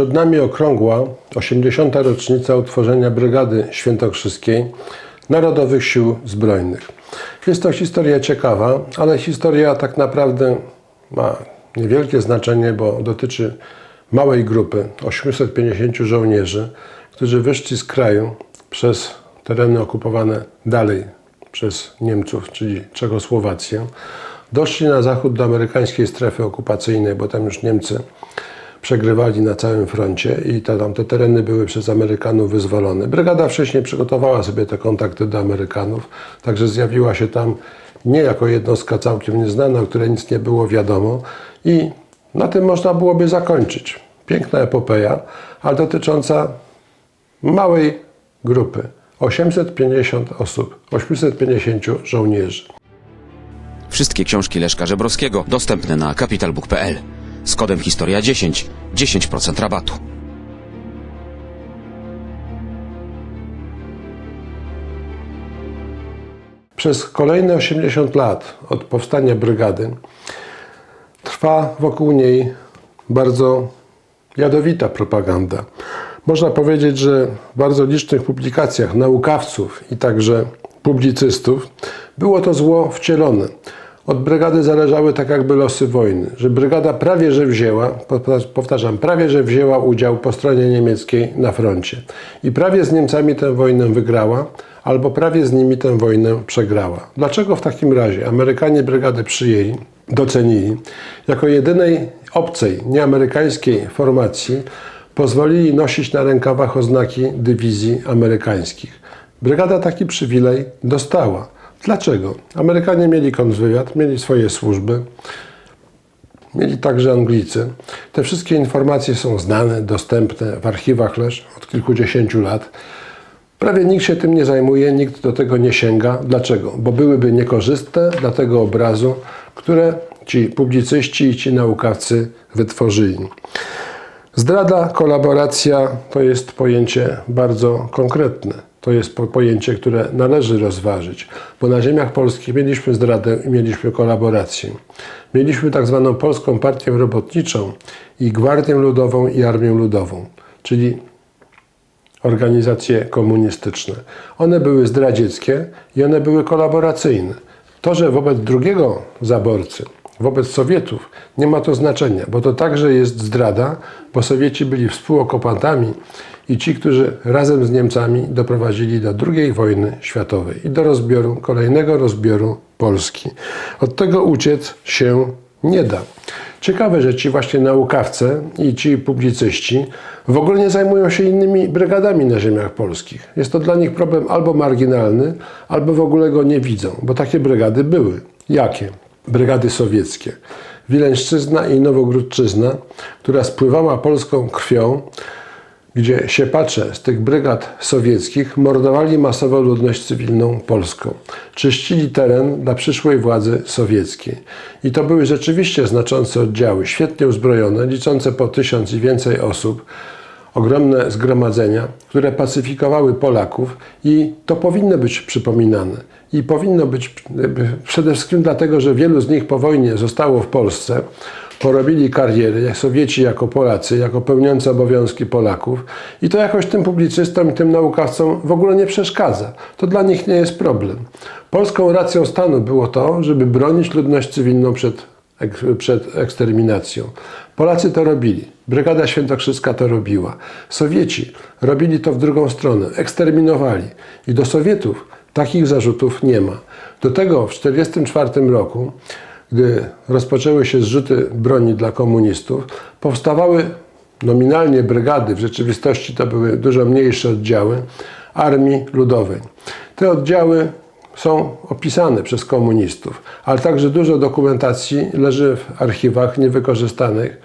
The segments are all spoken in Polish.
Przed nami okrągła 80. rocznica utworzenia Brygady Świętokrzyskiej Narodowych Sił Zbrojnych. Jest to historia ciekawa, ale historia tak naprawdę ma niewielkie znaczenie, bo dotyczy małej grupy 850 żołnierzy, którzy wyszli z kraju przez tereny okupowane dalej przez Niemców, czyli Czechosłowację. Doszli na zachód do amerykańskiej strefy okupacyjnej, bo tam już Niemcy przegrywali na całym froncie i te, tam te tereny były przez Amerykanów wyzwolone. Brygada wcześniej przygotowała sobie te kontakty do Amerykanów, także zjawiła się tam nie jako jednostka całkiem nieznana, o której nic nie było wiadomo i na tym można byłoby zakończyć. Piękna epopeja, ale dotycząca małej grupy. 850 osób, 850 żołnierzy. Wszystkie książki Leszka Żebrowskiego dostępne na capitalbook.pl. Z kodem Historia 10 10% rabatu. Przez kolejne 80 lat od powstania brygady trwa wokół niej bardzo jadowita propaganda. Można powiedzieć, że w bardzo licznych publikacjach naukowców i także publicystów było to zło wcielone. Od brygady zależały tak jakby losy wojny, że brygada prawie że wzięła, powtarzam, prawie że wzięła udział po stronie niemieckiej na froncie i prawie z Niemcami tę wojnę wygrała, albo prawie z nimi tę wojnę przegrała. Dlaczego w takim razie Amerykanie brygadę przyjęli, docenili, jako jedynej obcej, nieamerykańskiej formacji pozwolili nosić na rękawach oznaki dywizji amerykańskich. Brygada taki przywilej dostała. Dlaczego? Amerykanie mieli kontrwywiad, mieli swoje służby, mieli także Anglicy. Te wszystkie informacje są znane, dostępne w archiwach leż od kilkudziesięciu lat. Prawie nikt się tym nie zajmuje, nikt do tego nie sięga. Dlaczego? Bo byłyby niekorzystne dla tego obrazu, które ci publicyści i ci naukowcy wytworzyli. Zdrada, kolaboracja to jest pojęcie bardzo konkretne. To jest po- pojęcie, które należy rozważyć, bo na ziemiach polskich mieliśmy zdradę i mieliśmy kolaborację. Mieliśmy tak zwaną Polską Partię Robotniczą i Gwardię Ludową i Armię Ludową, czyli organizacje komunistyczne. One były zdradzieckie i one były kolaboracyjne. To, że wobec drugiego zaborcy, wobec Sowietów, nie ma to znaczenia, bo to także jest zdrada, bo Sowieci byli współokupantami i ci, którzy razem z Niemcami doprowadzili do II wojny światowej i do rozbioru, kolejnego rozbioru Polski. Od tego uciec się nie da. Ciekawe, że ci właśnie naukowcy i ci publicyści w ogóle nie zajmują się innymi brygadami na ziemiach polskich. Jest to dla nich problem albo marginalny, albo w ogóle go nie widzą, bo takie brygady były. Jakie? Brygady sowieckie. Wileńszczyzna i Nowogródczyzna, która spływała polską krwią, gdzie siepacze z tych brygad sowieckich mordowali masowo ludność cywilną polską. Czyścili teren dla przyszłej władzy sowieckiej. I to były rzeczywiście znaczące oddziały, świetnie uzbrojone, liczące po tysiąc i więcej osób, ogromne zgromadzenia, które pacyfikowały Polaków i to powinno być przypominane. I powinno być przede wszystkim dlatego, że wielu z nich po wojnie zostało w Polsce, porobili kariery, jak Sowieci jako Polacy, jako pełniący obowiązki Polaków i to jakoś tym publicystom i tym naukowcom w ogóle nie przeszkadza. To dla nich nie jest problem. Polską racją stanu było to, żeby bronić ludność cywilną przed, przed eksterminacją. Polacy to robili. Brygada Świętokrzyska to robiła. Sowieci robili to w drugą stronę. Eksterminowali. I do Sowietów takich zarzutów nie ma. Do tego w 1944 roku gdy rozpoczęły się zrzuty broni dla komunistów, powstawały nominalnie brygady, w rzeczywistości to były dużo mniejsze oddziały Armii Ludowej. Te oddziały są opisane przez komunistów, ale także dużo dokumentacji leży w archiwach niewykorzystanych,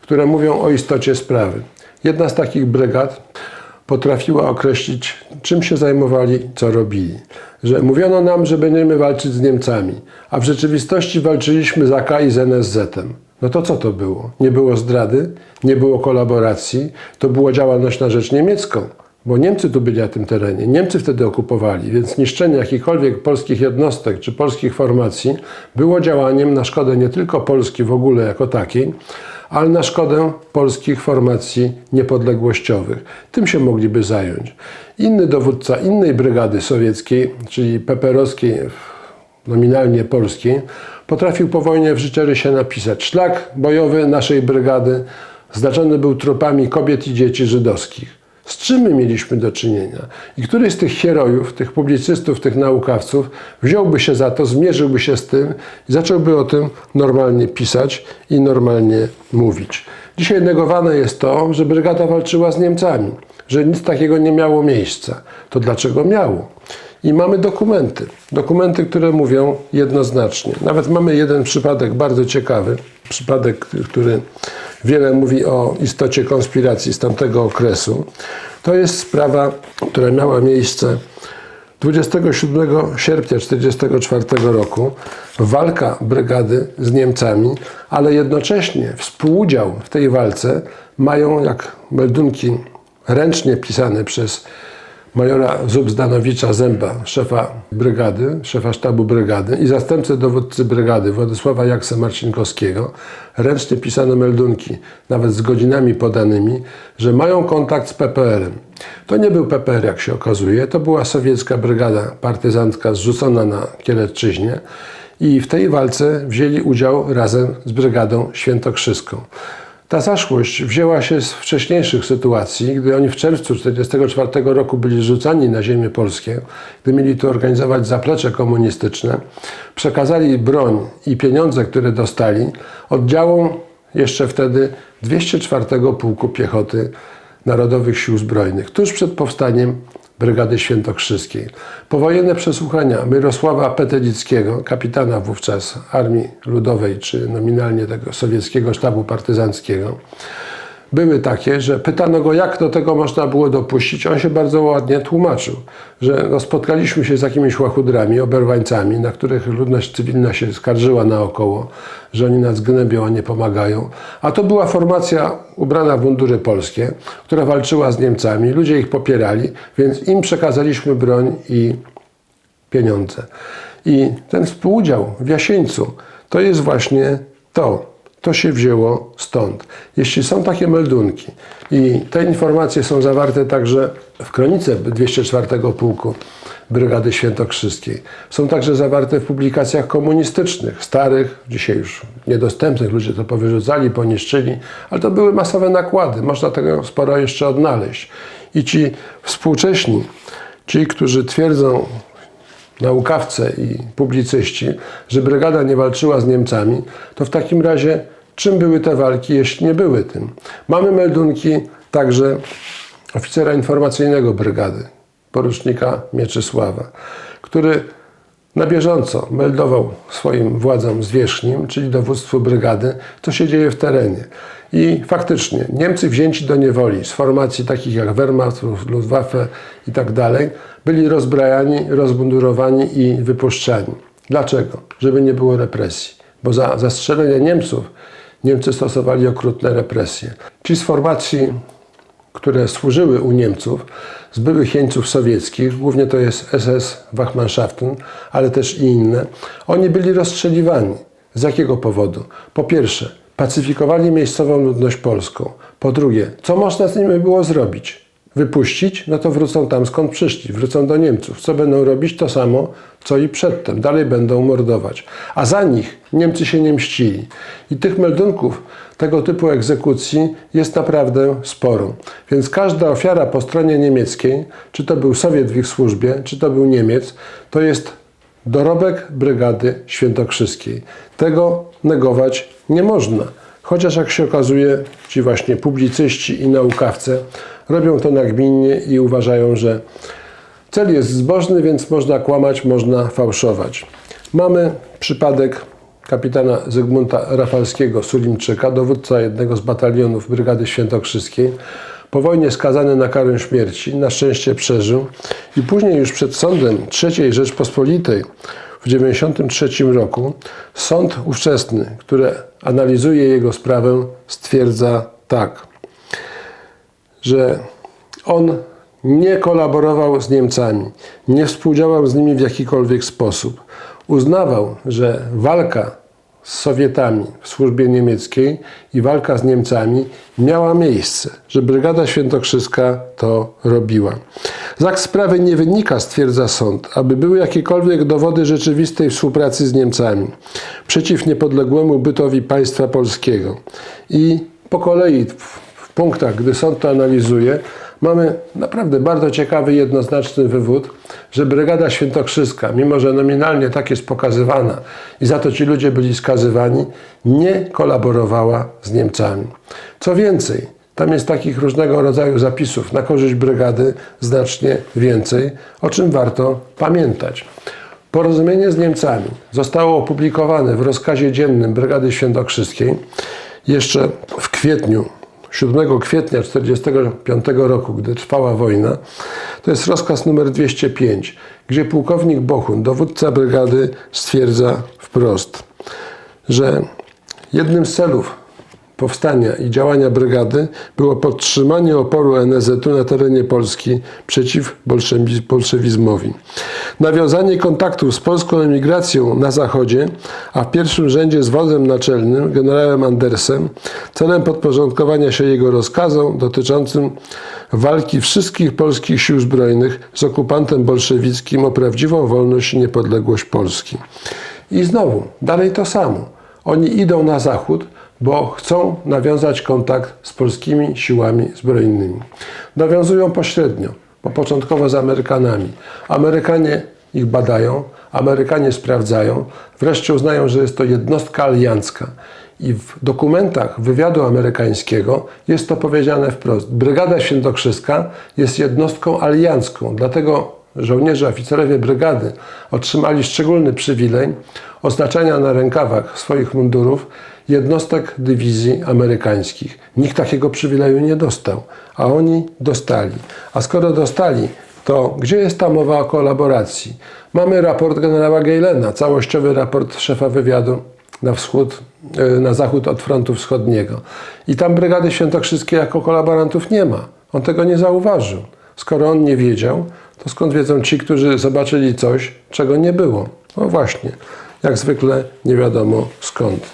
które mówią o istocie sprawy. Jedna z takich brygad potrafiła określić, czym się zajmowali, co robili. Że mówiono nam, że będziemy walczyć z Niemcami, a w rzeczywistości walczyliśmy z AK i z NSZ-em. No to co to było? Nie było zdrady, nie było kolaboracji, to była działalność na rzecz niemiecką, bo Niemcy tu byli na tym terenie, Niemcy wtedy okupowali, więc niszczenie jakichkolwiek polskich jednostek czy polskich formacji było działaniem na szkodę nie tylko Polski w ogóle jako takiej, ale na szkodę polskich formacji niepodległościowych. Tym się mogliby zająć. Inny dowódca innej brygady sowieckiej, czyli peperowskiej, nominalnie polskiej, potrafił po wojnie w życiorysie napisać szlak bojowy naszej brygady znaczony był trupami kobiet i dzieci żydowskich. Z czym my mieliśmy do czynienia? I któryś z tych herojów, tych publicystów, tych naukowców wziąłby się za to, zmierzyłby się z tym i zacząłby o tym normalnie pisać i normalnie mówić. Dzisiaj negowane jest to, że brygada walczyła z Niemcami, że nic takiego nie miało miejsca. To dlaczego miało? I mamy dokumenty. Dokumenty, które mówią jednoznacznie. Nawet mamy jeden przypadek bardzo ciekawy. Przypadek, który wiele mówi o istocie konspiracji z tamtego okresu. To jest sprawa, która miała miejsce 27 sierpnia 1944 roku. Walka brygady z Niemcami, ale jednocześnie współudział w tej walce mają, jak meldunki ręcznie pisane przez majora Zubzdanowicza Zęba, szefa brygady, szefa sztabu brygady i zastępcę dowódcy brygady Władysława Jaksa Marcinkowskiego, ręcznie pisane meldunki, nawet z godzinami podanymi, że mają kontakt z PPR-em. To nie był PPR, jak się okazuje, to była sowiecka brygada partyzantka zrzucona na Kielecczyźnie i w tej walce wzięli udział razem z brygadą świętokrzyską. Ta zaszłość wzięła się z wcześniejszych sytuacji, gdy oni w czerwcu 1944 roku byli rzucani na ziemię polskie, gdy mieli tu organizować zaplecze komunistyczne, przekazali broń i pieniądze, które dostali oddziałom jeszcze wtedy 204 Pułku Piechoty Narodowych Sił Zbrojnych, tuż przed powstaniem Brygady Świętokrzyskiej. Powojenne przesłuchania Mirosława Petelickiego, kapitana wówczas Armii Ludowej, czy nominalnie tego sowieckiego sztabu partyzanckiego, były takie, że pytano go, jak do tego można było dopuścić. On się bardzo ładnie tłumaczył, że no, spotkaliśmy się z jakimiś łachudrami, oberwańcami, na których ludność cywilna się skarżyła naokoło, że oni nas gnębią, a nie pomagają. A to była formacja ubrana w mundury polskie, która walczyła z Niemcami. Ludzie ich popierali, więc im przekazaliśmy broń i pieniądze. I ten współudział w Jasieńcu to jest właśnie to. To się wzięło stąd. Jeśli są takie meldunki i te informacje są zawarte także w kronice 204 Pułku Brygady Świętokrzyskiej, są także zawarte w publikacjach komunistycznych, starych, dzisiaj już niedostępnych, ludzie to powyrzucali, poniszczyli, ale to były masowe nakłady, można tego sporo jeszcze odnaleźć. I ci współcześni, ci, którzy twierdzą, naukowcy i publicyści, że brygada nie walczyła z Niemcami, to w takim razie czym były te walki, jeśli nie były tym? Mamy meldunki także oficera informacyjnego brygady, porucznika Mieczysława, który na bieżąco meldował swoim władzom zwierzchnim, czyli dowództwu brygady, co się dzieje w terenie. I faktycznie Niemcy wzięci do niewoli z formacji takich jak Wehrmacht, Luftwaffe i tak dalej, byli rozbrajani, rozbundurowani i wypuszczani. Dlaczego? Żeby nie było represji. Bo za zastrzelenie Niemców Niemcy stosowali okrutne represje. Ci z formacji które służyły u Niemców, z byłych jeńców sowieckich, głównie to jest SS Wachmannschaften, ale też i inne, oni byli rozstrzeliwani. Z jakiego powodu? Po pierwsze, pacyfikowali miejscową ludność polską. Po drugie, co można z nimi było zrobić? Wypuścić? No to wrócą tam skąd przyszli, wrócą do Niemców. Co będą robić? To samo, co i przedtem. Dalej będą mordować. A za nich Niemcy się nie mścili. I tych meldunków tego typu egzekucji jest naprawdę sporo. Więc każda ofiara po stronie niemieckiej, czy to był Sowiet w ich służbie, czy to był Niemiec, to jest dorobek Brygady Świętokrzyskiej. Tego negować nie można. Chociaż jak się okazuje, ci właśnie publicyści i naukowcy robią to nagminnie i uważają, że cel jest zbożny, więc można kłamać, można fałszować. Mamy przypadek kapitana Zygmunta Rafalskiego Sulimczyka, dowódca jednego z batalionów Brygady Świętokrzyskiej. Po wojnie skazany na karę śmierci, na szczęście przeżył i później już przed sądem III Rzeczpospolitej w 1993 roku sąd ówczesny, który analizuje jego sprawę, stwierdza tak, że on nie kolaborował z Niemcami, nie współdziałał z nimi w jakikolwiek sposób. Uznawał, że walka z Sowietami w służbie niemieckiej i walka z Niemcami miała miejsce, że Brygada Świętokrzyska to robiła. Z sprawy nie wynika, stwierdza sąd, aby były jakiekolwiek dowody rzeczywistej współpracy z Niemcami przeciw niepodległemu bytowi państwa polskiego. I po kolei w punktach, gdy sąd to analizuje, mamy naprawdę bardzo ciekawy, jednoznaczny wywód, że Brygada Świętokrzyska, mimo że nominalnie tak jest pokazywana i za to ci ludzie byli skazywani, nie kolaborowała z Niemcami. Co więcej, tam jest takich różnego rodzaju zapisów na korzyść brygady znacznie więcej, o czym warto pamiętać. Porozumienie z Niemcami zostało opublikowane w rozkazie dziennym Brygady Świętokrzyskiej jeszcze w kwietniu 7 kwietnia 1945 roku, gdy trwała wojna, to jest rozkaz numer 205, gdzie pułkownik Bochun, dowódca brygady, stwierdza wprost, że jednym z celów powstania i działania brygady było podtrzymanie oporu NSZ-u na terenie Polski przeciw bolszewi- bolszewizmowi. Nawiązanie kontaktów z polską emigracją na zachodzie, a w pierwszym rzędzie z wodzem naczelnym, generałem Andersem, celem podporządkowania się jego rozkazom dotyczącym walki wszystkich polskich sił zbrojnych z okupantem bolszewickim o prawdziwą wolność i niepodległość Polski. I znowu, dalej to samo. Oni idą na zachód, bo chcą nawiązać kontakt z polskimi siłami zbrojnymi. Nawiązują pośrednio, bo początkowo z Amerykanami. Amerykanie ich badają, Amerykanie sprawdzają, wreszcie uznają, że jest to jednostka aliancka. I w dokumentach wywiadu amerykańskiego jest to powiedziane wprost. Brygada Świętokrzyska jest jednostką aliancką, dlatego żołnierze, oficerowie brygady otrzymali szczególny przywilej oznaczania na rękawach swoich mundurów jednostek dywizji amerykańskich. Nikt takiego przywileju nie dostał, a oni dostali. A skoro dostali, to gdzie jest ta mowa o kolaboracji? Mamy raport generała Gaylena, całościowy raport szefa wywiadu na wschód, e, na zachód od frontu wschodniego. I tam brygady świętokrzyskiej jako kolaborantów nie ma. On tego nie zauważył. Skoro on nie wiedział, to skąd wiedzą ci, którzy zobaczyli coś, czego nie było? No właśnie, jak zwykle nie wiadomo skąd.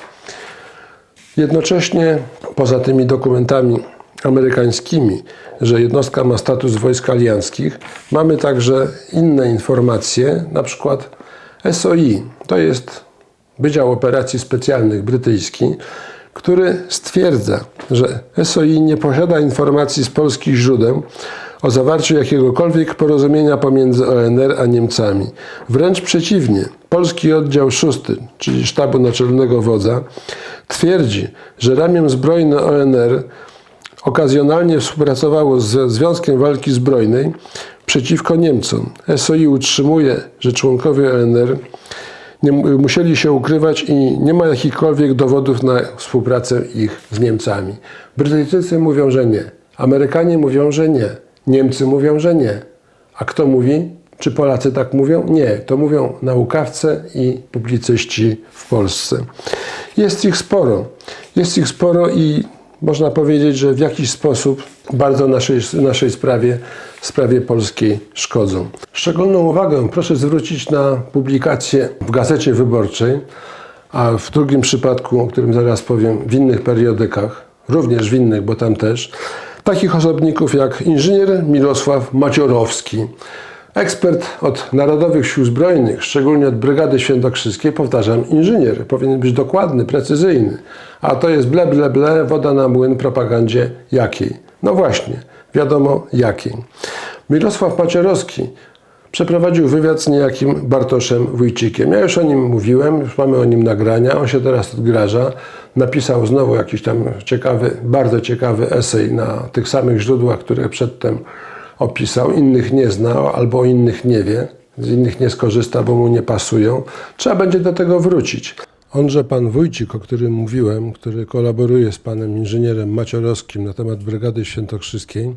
Jednocześnie poza tymi dokumentami amerykańskimi, że jednostka ma status wojsk alianckich, mamy także inne informacje, na przykład SOI, to jest Wydział Operacji Specjalnych brytyjski, który stwierdza, że SOI nie posiada informacji z polskich źródeł o zawarciu jakiegokolwiek porozumienia pomiędzy ONR a Niemcami. Wręcz przeciwnie, polski oddział 6, czyli sztabu naczelnego wodza, twierdzi, że ramię zbrojne ONR okazjonalnie współpracowało z Związkiem Walki Zbrojnej przeciwko Niemcom. SOI utrzymuje, że członkowie ONR nie musieli się ukrywać i nie ma jakichkolwiek dowodów na współpracę ich z Niemcami. Brytyjczycy mówią, że nie. Amerykanie mówią, że nie. Niemcy mówią, że nie. A kto mówi? Czy Polacy tak mówią? Nie. To mówią naukowcy i publicyści w Polsce. Jest ich sporo. Jest ich sporo i można powiedzieć, że w jakiś sposób bardzo naszej, naszej sprawie, sprawie polskiej szkodzą. Szczególną uwagę proszę zwrócić na publikację w Gazecie Wyborczej, a w drugim przypadku, o którym zaraz powiem, w innych periodykach, również w innych, bo tam też, takich osobników jak inżynier Mirosław Maciorowski, Ekspert od Narodowych Sił Zbrojnych, szczególnie od Brygady Świętokrzyskiej, powtarzam, inżynier, powinien być dokładny, precyzyjny. A to jest ble, ble, ble, woda na młyn propagandzie jakiej? No właśnie, wiadomo jakiej. Mirosław Macierowski przeprowadził wywiad z niejakim Bartoszem Wójcikiem. Ja już o nim mówiłem, już mamy o nim nagrania, on się teraz odgraża. Napisał znowu jakiś tam ciekawy, bardzo ciekawy esej na tych samych źródłach, które przedtem opisał, innych nie zna albo innych nie wie, z innych nie skorzysta, bo mu nie pasują. Trzeba będzie do tego wrócić. Onże pan Wójcik, o którym mówiłem, który kolaboruje z panem inżynierem Maciorowskim na temat Brygady Świętokrzyskiej,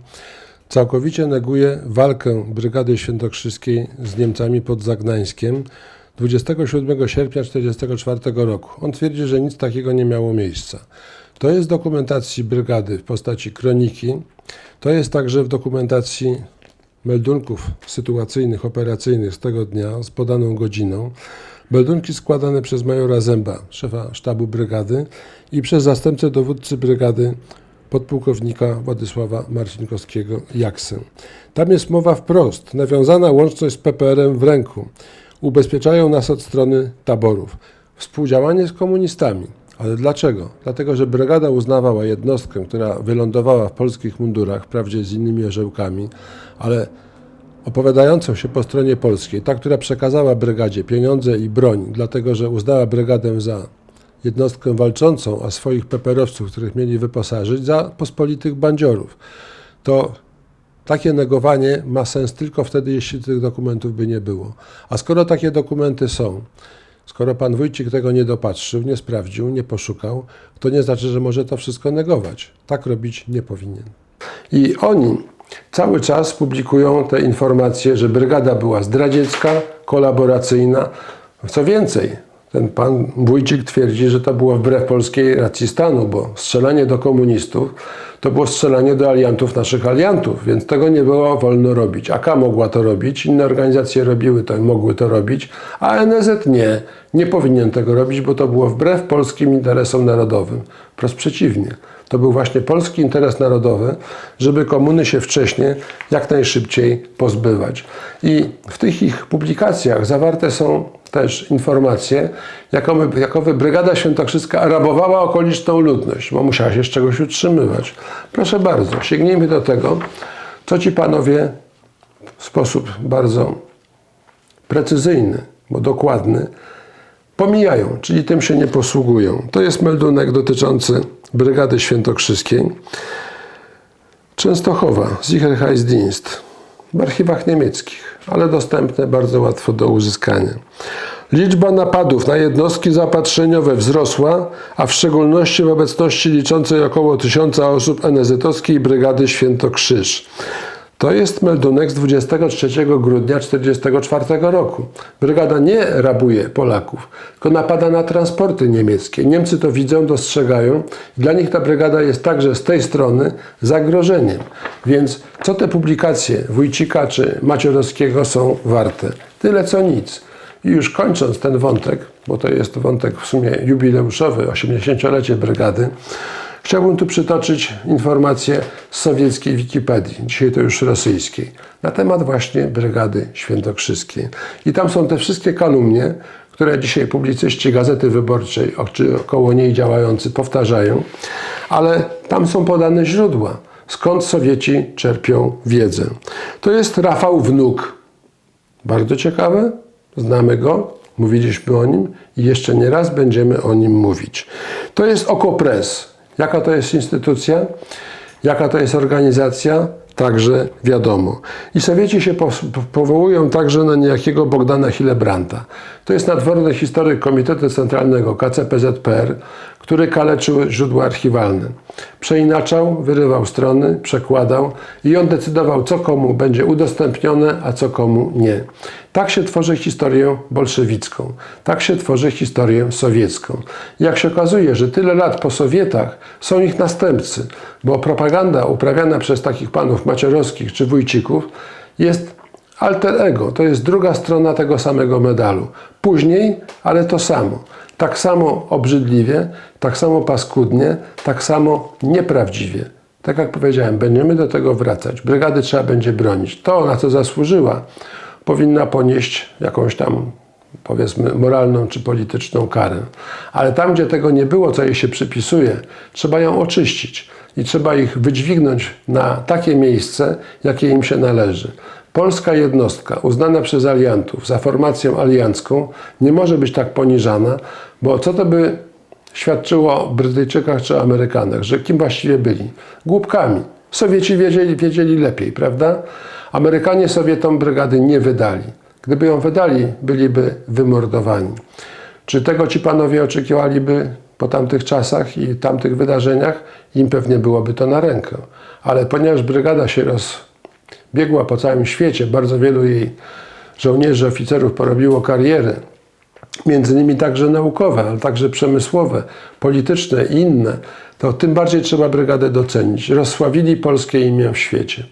całkowicie neguje walkę Brygady Świętokrzyskiej z Niemcami pod Zagnańskiem 27 sierpnia 1944 roku. On twierdzi, że nic takiego nie miało miejsca. To jest w dokumentacji brygady w postaci kroniki, to jest także w dokumentacji meldunków sytuacyjnych, operacyjnych z tego dnia, z podaną godziną. Meldunki składane przez majora Zęba, szefa sztabu brygady i przez zastępcę dowódcy brygady podpułkownika Władysława Marcinkowskiego Jaksę. Tam jest mowa wprost, nawiązana łączność z PPR-em w ręku. Ubezpieczają nas od strony taborów. Współdziałanie z komunistami. Ale dlaczego? Dlatego, że brygada uznawała jednostkę, która wylądowała w polskich mundurach, wprawdzie z innymi orzełkami, ale opowiadającą się po stronie polskiej, ta, która przekazała brygadzie pieniądze i broń, dlatego że uznała brygadę za jednostkę walczącą, a swoich peperowców, których mieli wyposażyć, za pospolitych bandziorów. To takie negowanie ma sens tylko wtedy, jeśli tych dokumentów by nie było. A skoro takie dokumenty są, skoro pan Wójcik tego nie dopatrzył, nie sprawdził, nie poszukał, to nie znaczy, że może to wszystko negować. Tak robić nie powinien. I oni cały czas publikują te informacje, że brygada była zdradziecka, kolaboracyjna. Co więcej, ten pan Wójcik twierdzi, że to było wbrew polskiej racji stanu, bo strzelanie do komunistów to było strzelanie do aliantów naszych aliantów, więc tego nie było wolno robić. AK mogła to robić, inne organizacje robiły to i mogły to robić, a NZ nie, nie powinien tego robić, bo to było wbrew polskim interesom narodowym. Wprost przeciwnie. To był właśnie polski interes narodowy, żeby komuny się wcześniej jak najszybciej pozbywać. I w tych ich publikacjach zawarte są też informacje, jakoby, jakoby Brygada Świętokrzyska rabowała okoliczną ludność, bo musiała się z czegoś utrzymywać. Proszę bardzo, sięgnijmy do tego, co ci panowie w sposób bardzo precyzyjny, bo dokładny, pomijają, czyli tym się nie posługują. To jest meldunek dotyczący Brygady Świętokrzyskiej. Częstochowa, Sicherheitsdienst, w archiwach niemieckich, ale dostępne bardzo łatwo do uzyskania. Liczba napadów na jednostki zaopatrzeniowe wzrosła, a w szczególności w obecności liczącej około 1000 osób NZ-owskiej Brygady Świętokrzyż. To jest meldunek z 23 grudnia 1944 roku. Brygada nie rabuje Polaków, tylko napada na transporty niemieckie. Niemcy to widzą, dostrzegają. Dla nich ta brygada jest także z tej strony zagrożeniem. Więc co te publikacje Wójcika czy Maciorowskiego są warte? Tyle co nic. I już kończąc ten wątek, bo to jest wątek w sumie jubileuszowy, 80-lecie brygady, Chciałbym tu przytoczyć informację z sowieckiej Wikipedii, dzisiaj to już rosyjskiej, na temat właśnie Brygady Świętokrzyskiej. I tam są te wszystkie kalumnie, które dzisiaj publicyści Gazety Wyborczej czy około niej działający powtarzają, ale tam są podane źródła, skąd Sowieci czerpią wiedzę. To jest Rafał Wnuk. Bardzo ciekawe, znamy go, mówiliśmy o nim i jeszcze nie raz będziemy o nim mówić. To jest Okopres. Jaka to jest instytucja? Jaka to jest organizacja? Także wiadomo. I Sowieci się po, powołują także na niejakiego Bogdana Hillebranta. To jest nadworny historyk Komitetu Centralnego KCPZPR, który kaleczył źródła archiwalne. Przeinaczał, wyrywał strony, przekładał i on decydował, co komu będzie udostępnione, a co komu nie. Tak się tworzy historię bolszewicką. Tak się tworzy historię sowiecką. Jak się okazuje, że tyle lat po Sowietach są ich następcy, bo propaganda uprawiana przez takich panów Macierowskich czy Wójcików jest alter ego. To jest druga strona tego samego medalu. Później, ale to samo. Tak samo obrzydliwie, tak samo paskudnie, tak samo nieprawdziwie. Tak jak powiedziałem, będziemy do tego wracać. Brygady trzeba będzie bronić. To, na co zasłużyła, powinna ponieść jakąś tam, powiedzmy, moralną czy polityczną karę. Ale tam, gdzie tego nie było, co jej się przypisuje, trzeba ją oczyścić i trzeba ich wydźwignąć na takie miejsce, jakie im się należy. Polska jednostka uznana przez aliantów za formację aliancką nie może być tak poniżana, bo co to by świadczyło o Brytyjczykach czy Amerykanach, że kim właściwie byli? Głupkami. Sowieci wiedzieli, wiedzieli lepiej, prawda? Amerykanie Sowietom brygady nie wydali. Gdyby ją wydali, byliby wymordowani. Czy tego ci panowie oczekiwaliby po tamtych czasach i tamtych wydarzeniach? Im pewnie byłoby to na rękę. Ale ponieważ brygada się rozbiegła po całym świecie, bardzo wielu jej żołnierzy, oficerów porobiło kariery, między innymi także naukowe, ale także przemysłowe, polityczne i inne, to tym bardziej trzeba brygadę docenić. Rozsławili polskie imię w świecie.